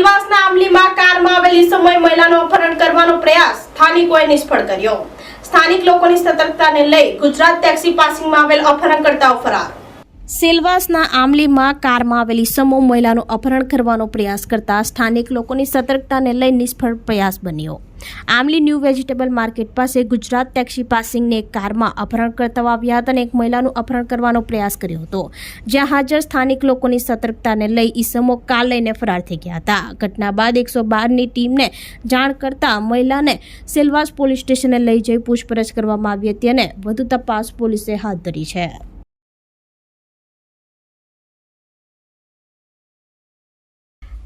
સિલવાસના આંબલીમાં કારમાં આવેલી સમય મહિલાનો અપહરણ કરવાનો પ્રયાસ સ્થાનિકોએ નિષ્ફળ કર્યો. સ્થાનિક લોકોની સતર્કતાને લઈ ગુજરાત ટેક્સી પાસિંગમાં આવેલ અપહરણકર્તાઓ ફરાર. સેલવાસના આમલીમાં કારમાં આવેલી સમૂહ મહિલાનું અપહરણ કરવાનો પ્રયાસ કરતા સ્થાનિક લોકોની સતર્કતાને લઈ નિષ્ફળ પ્રયાસ બન્યો. આમલી ન્યૂ વેજીટેબલ માર્કેટ પાસે ગુજરાત ટેક્સી પાસિંગને એક કારમાં અપહરણ કરતા આવ્યા હતા અને એક મહિલાનું અપહરણ કરવાનો પ્રયાસ કર્યો હતો. જ્યાં હાજર સ્થાનિક લોકોની સતર્કતાને લઈ ઈસમો કાર લઈને ફરાર થઈ ગયા હતા. ઘટના બાદ એકસો બારની ટીમને જાણ કરતા મહિલાને સેલવાસ પોલીસ સ્ટેશને લઈ જઈ પૂછપરછ કરવામાં આવી હતી અને વધુ તપાસ પોલીસે હાથ ધરી છે.